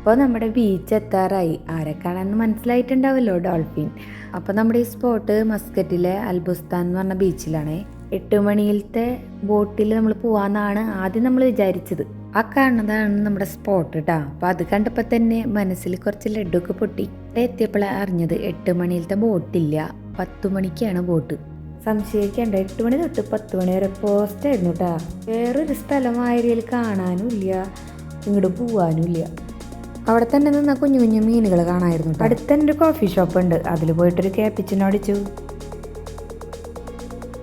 അപ്പോൾ നമ്മുടെ ബീച്ച് എത്താറായി. ആരെക്കാണെന്ന് മനസ്സിലായിട്ടുണ്ടാവല്ലോ ഡോൾഫിൻ അപ്പോൾ നമ്മുടെ ഈ സ്പോട്ട് മസ്കറ്റിലെ അൽബുസ്താൻ എന്ന് പറഞ്ഞ ബീച്ചിലാണ് എട്ട് മണിയിലത്തെ ബോട്ടിൽ നമ്മൾ പോവാന്നാണ് ആദ്യം നമ്മൾ വിചാരിച്ചത്. ആ കാണുന്നതാണ് നമ്മുടെ സ്പോട്ട് കേട്ടോ അപ്പോൾ അത് കണ്ടപ്പോൾ തന്നെ മനസ്സിൽ കുറച്ച് ലഡ്ഡുക്കെ പൊട്ടി. ഇവിടെ എത്തിയപ്പോഴാണ് അറിഞ്ഞത് എട്ട് മണിയിലത്തെ ബോട്ടില്ല പത്ത് മണിക്കാണ് ബോട്ട്. സംശയിക്കേണ്ട എട്ട് മണി തൊട്ട് പത്ത് മണി വരെ പോസ്റ്റ് ആയിരുന്നു കേട്ടാ വേറൊരു സ്ഥലമായതിൽ കാണാനും ഇല്ല. ഇങ്ങോട്ട് പോവാനും ഇല്ല. അവിടെ തന്നെ നിന്ന കുഞ്ഞു കുഞ്ഞു മീനുകൾ കാണായിരുന്നു ട്ടോ. അടുത്ത് തന്നെ ഒരു കോഫി ഷോപ്പ് ഉണ്ട്. അതിൽ പോയിട്ടൊരു കേപ്പിച്ചിനോടിച്ചു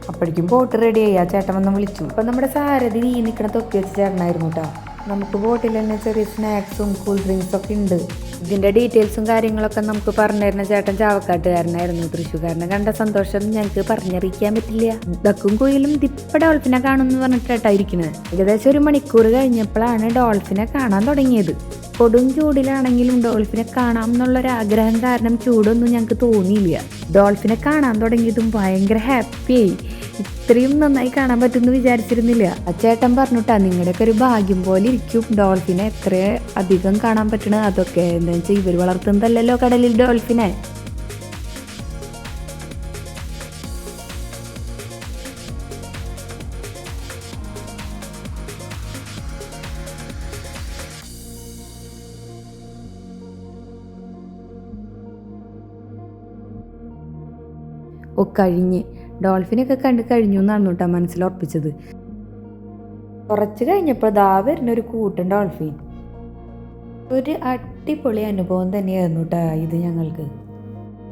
അപ്പോഴേക്കും ബോട്ട് റെഡി ആയി. ആ ചേട്ടൻ വന്ന് വിളിച്ചു. അപ്പം നമ്മുടെ സാരഥി ഈ നിൽക്കണ തൊക്കി വെച്ച് ചേട്ടനായിരുന്നു കേട്ടോ നമുക്ക് ബോട്ടിൽ തന്നെ ചെറിയ സ്നാക്സും കൂൾ ഡ്രിങ്ക്സൊക്കെ ഉണ്ട്. ഇതിന്റെ ഡീറ്റെയിൽസും കാര്യങ്ങളൊക്കെ നമുക്ക് പറഞ്ഞു തരുന്ന ചേട്ടൻ ചാവക്കാട്ടുകാരനായിരുന്നു. തൃശ്ശൂർക്കാരനെ കണ്ട സന്തോഷം ഞങ്ങൾക്ക് പറഞ്ഞറിയിക്കാൻ പറ്റില്ല. ദക്കും കുയിലും ദിപ്പ ഡോൾഫിനെ കാണുമെന്ന് പറഞ്ഞിട്ടായിട്ടായിരിക്കുന്നത് ഏകദേശം ഒരു മണിക്കൂർ കഴിഞ്ഞപ്പോഴാണ് ഡോൾഫിനെ കാണാൻ തുടങ്ങിയത്. കൊടും ചൂടിലാണെങ്കിലും ഡോൾഫിനെ കാണാം എന്നുള്ളൊരു ആഗ്രഹം കാരണം ചൂടൊന്നും ഞങ്ങൾക്ക് തോന്നിയില്ല. ഡോൾഫിനെ കാണാൻ തുടങ്ങിയതും ഭയങ്കര ഹാപ്പിയായി. ഇത്രയും നന്നായി കാണാൻ പറ്റുമെന്ന് വിചാരിച്ചിരുന്നില്ല. ആ ചേട്ടൻ പറഞ്ഞിട്ടാ നിങ്ങളുടെയൊക്കെ ഒരു ഭാഗ്യം പോലെ ഇരിക്കും ഡോൾഫിനെ. എത്ര അധികം കാണാൻ പറ്റണ? അതൊക്കെ എന്താ വെച്ചാൽ ഇവർ വളർത്തുന്നതല്ലല്ലോ കടലിൽ ഡോൾഫിനെ. കഴിഞ്ഞ്. ഡോൾഫിനൊക്കെ കണ്ട് കഴിഞ്ഞു എന്നാണ് കേട്ടോ മനസ്സിൽ ഉറപ്പിച്ചത്. കുറച്ച് കഴിഞ്ഞപ്പോൾ ദാ വരുന്ന ഒരു കൂട്ടൻ ഡോൾഫിൻ. ഒരു അടിപൊളി അനുഭവം തന്നെയായിരുന്നു കേട്ടോ ഇത് ഞങ്ങൾക്ക്.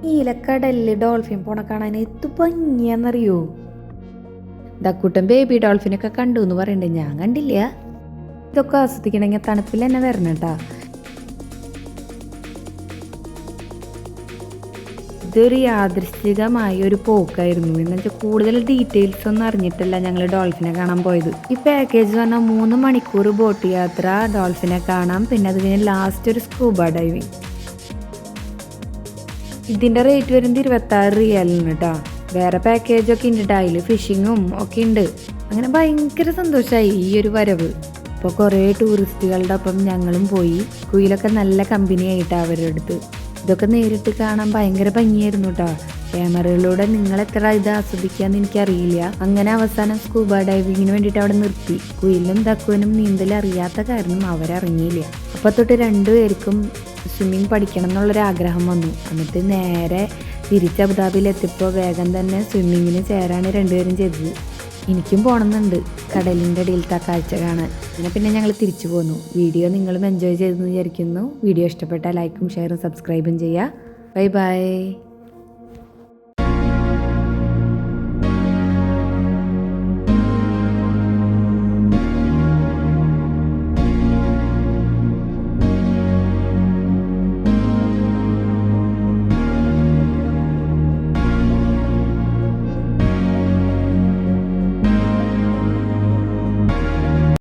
നീലക്കടലിൽ ഡോൾഫിൻ പോണ കാണാൻ എത്തു ഭംഗിയാന്നറിയോ? ദക്കൂട്ടൻ ബേബി ഡോൾഫിനൊക്കെ കണ്ടു എന്ന് പറയണ്ടേ. ഞാൻ കണ്ടില്ല. ഇതൊക്കെ ആസ്വദിക്കണമെങ്കിൽ തണുപ്പിൽ തന്നെ വരണം കേട്ടാ. ഇതൊരു യാദൃശ്ചികമായ ഒരു പോക്കായിരുന്നു. എന്ന് വെച്ചാൽ കൂടുതൽ ഡീറ്റെയിൽസ് ഒന്നും അറിഞ്ഞിട്ടില്ല ഞങ്ങൾ ഡോൾഫിനെ കാണാൻ പോയത്. ഈ പാക്കേജ് പറഞ്ഞാൽ മൂന്ന് മണിക്കൂർ ബോട്ട് യാത്ര ഡോൾഫിനെ കാണാം. പിന്നെ അത് കഴിഞ്ഞ് ലാസ്റ്റ് ഒരു സ്കൂബ ഡൈവിങ് ഇതിന്റെ റേറ്റ് വരുന്നത് ഇരുപത്താറ് റിയാലാണ് കേട്ടോ വേറെ പാക്കേജൊക്കെ ഉണ്ട്. അതിൽ ഫിഷിങ്ങും ഒക്കെ ഉണ്ട് അങ്ങനെ ഭയങ്കര സന്തോഷമായി ഈ ഒരു വരവ്. ഇപ്പോൾ കുറേ ടൂറിസ്റ്റുകളുടെ ഒപ്പം ഞങ്ങളും പോയി. കുയിലൊക്കെ നല്ല കമ്പനി ആയിട്ടാണ് അവരുടെ അടുത്ത്. ഇതൊക്കെ നേരിട്ട് കാണാൻ ഭയങ്കര ഭംഗിയായിരുന്നു കേട്ടോ ക്യാമറയിലൂടെ നിങ്ങൾ എത്ര ഇത് ആസ്വദിക്കാന്ന് എനിക്കറിയില്ല. അങ്ങനെ അവസാനം സ്കൂബ ഡൈവിങ്ങിന് വേണ്ടിയിട്ട് അവിടെ നിർത്തി. കുയിലും തക്കുവിനും നീന്തൽ അറിയാത്ത കാരണം അവരറിഞ്ഞില്ല. അപ്പൊ തൊട്ട് രണ്ടുപേർക്കും സ്വിമ്മിങ് പഠിക്കണം എന്നുള്ളൊരു ആഗ്രഹം വന്നു. എന്നിട്ട് നേരെ തിരിച്ച് അബുദാബിയിൽ എത്തിയപ്പോൾ വേഗം തന്നെ സ്വിമ്മിങ്ങിന് ചേരാണ് രണ്ടുപേരും ചെയ്തത്. എനിക്കും പോകണമെന്നുണ്ട് കടലിന്റെ അടിയിലത്തെ കാഴ്ച കാണാൻ. പിന്നെ പിന്നെ ഞങ്ങൾ തിരിച്ചു പോന്നു. വീഡിയോ നിങ്ങളും എൻജോയ് ചെയ്തെന്ന് വിചാരിക്കുന്നു. വീഡിയോ ഇഷ്ടപ്പെട്ടാൽ ലൈക്കും ഷെയറും സബ്സ്ക്രൈബും ചെയ്യുക ബൈ ബൈ